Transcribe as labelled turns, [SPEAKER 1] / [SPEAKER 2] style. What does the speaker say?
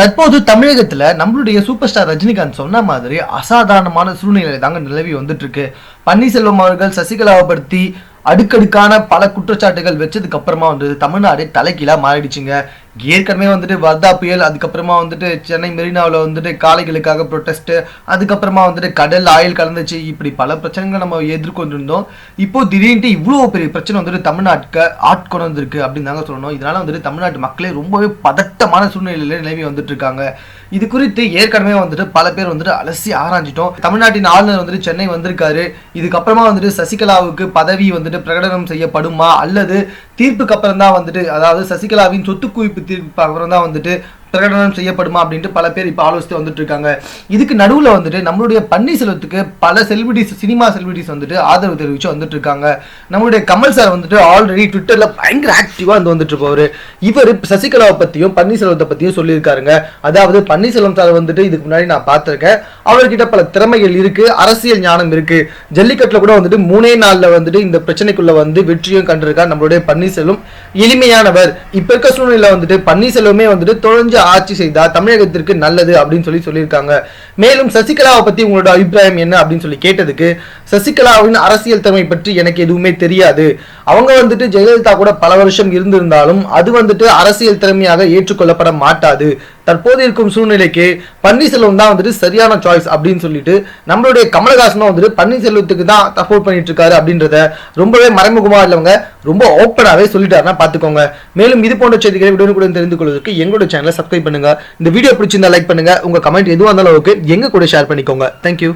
[SPEAKER 1] தற்போது தமிழகத்துல நம்மளுடைய சூப்பர் ஸ்டார் ரஜினிகாந்த் சொன்ன மாதிரி அசாதாரணமான சூழ்நிலை தாங்க நிலவி வந்துட்டு இருக்கு பன்னீர்செல்வம் அவர்கள் சசிகலாவை படுத்தி அடுக்கடுக்கான பல குற்றச்சாட்டுகள் வச்சதுக்கு அப்புறமா வந்து தமிழ்நாடு தலைகீழா மாறிடுச்சுங்க. ஏற்கனவே வந்துட்டு வர்தா புயல் அதுக்கப்புறமா வந்துட்டு சென்னை மெரினாவில் வந்துட்டு காளைகளுக்காக ப்ரொட்டஸ்ட்டு அதுக்கப்புறமா வந்துட்டு கடல் ஆயில் கலந்துச்சு. இப்படி பல பிரச்சனைகள் நம்ம எதிர்கொண்டிருந்தோம். இப்போ திடீர்னு இவ்வளோ பெரிய பிரச்சனை வந்துட்டு தமிழ்நாட்டுக்கு ஆட்கொண்டு வந்திருக்கு அப்படின்னு தாங்க சொல்லணும். இதனால வந்துட்டு தமிழ்நாட்டு மக்களே ரொம்பவே பதட்டமான சூழ்நிலையில் நிலவி வந்துட்டு இருக்காங்க. இது குறித்து ஏற்கனவே வந்துட்டு பல பேர் வந்துட்டு அலசி ஆராய்ஞ்சிட்டோம். தமிழ்நாட்டின் ஆளுநர் வந்துட்டு சென்னை வந்திருக்காரு. இதுக்கப்புறமா வந்துட்டு சசிகலாவுக்கு பதவி வந்துட்டு பிரகடனம் செய்யப்படுமா? அல்லது தீர்ப்புக்கு அப்புறம் தான் வந்துட்டு அதாவது சசிகலாவின் சொத்து குவிப்பு திருப்பி திருப்பி அப்புறம் தான் வந்துட்டு பிரகடனம் செய்யப்படுமா அப்படின்ட்டு பல பேர் இப்போ ஆலோசித்து வந்துட்டு இருக்காங்க. இதுக்கு நடுவில் வந்துட்டு நம்மளுடைய பன்னீர்செல்வத்துக்கு பல செலிபிரிட்டிஸ் சினிமா செலிபிரிட்டிஸ் வந்துட்டு ஆதரவு தெரிவித்து வந்துட்டு இருக்காங்க. நம்மளுடைய கமல் சார் வந்துட்டு ஆல்ரெடி ட்விட்டரில் பயங்கர ஆக்டிவாக வந்து வந்துட்டு இருப்பவர். இவர் சசிகலாவை பற்றியும் பன்னீர்செல்வத்தை பற்றியும் சொல்லியிருக்காருங்க. அதாவது பன்னீர்செல்வம் சார் வந்துட்டு இதுக்கு முன்னாடி நான் பார்த்துருக்கேன். அவர்கிட்ட பல திறமைகள் இருக்கு அரசியல் ஞானம் இருக்கு. ஜல்லிக்கட்டில் கூட வந்துட்டு மூணே நாளில் வந்துட்டு இந்த பிரச்சனைக்குள்ள வந்து வெற்றியும் கண்டிருக்கார் நம்மளுடைய பன்னீர்செல்வம் எளிமையானவர். இப்போ இருக்க சூழ்நிலையில் வந்துட்டு பன்னீர்செல்வமே வந்துட்டு தொலைஞ்சு ஆட்சி செய்தா தமிழகத்திற்கு நல்லது அப்படின்னு சொல்லி சொல்லியிருக்காங்க. மேலும் சசிகலாவை பத்தி உங்களோட அபிப்பிராயம் என்ன அப்படின்னு சொல்லி கேட்டதுக்கு சசிகலாவின் அரசியல் திறமை பற்றி எனக்கு எதுவுமே தெரியாது. அவங்க வந்துட்டு ஜெயலலிதா கூட பல வருஷம் இருந்திருந்தாலும் அது வந்துட்டு அரசியல் திறமையாக ஏற்றுக்கொள்ளப்பட மாட்டாது. தற்போது இருக்கும் சூழ்நிலைக்கு பன்னீர்செல்வம் தான் வந்துட்டு சரியான சாய்ஸ் அப்படின்னு சொல்லிட்டு நம்மளுடைய கமலஹாசனும் வந்துட்டு பன்னீர்செல்வத்துக்கு தான் சப்போர்ட் பண்ணிட்டு இருக்காரு அப்படின்றத ரொம்பவே மறைமுகமாக இல்லவங்க ரொம்ப ஓப்பனாகவே சொல்லிட்டாருன்னா பார்த்துக்கோங்க மேலும் இது போன்ற செய்திகளை உடனுக்குடன் தெரிந்து கொள்வதற்கு எங்களோட சேனலை சப்ஸ்கிரைப் பண்ணுங்க. இந்த வீடியோ பிடிச்சிருந்தா லைக் பண்ணுங்க. உங்க கமெண்ட் எதுவாக இருந்தாலும் ஓகே எங்க கூட ஷேர் பண்ணிக்கோங்க. தேங்க்யூ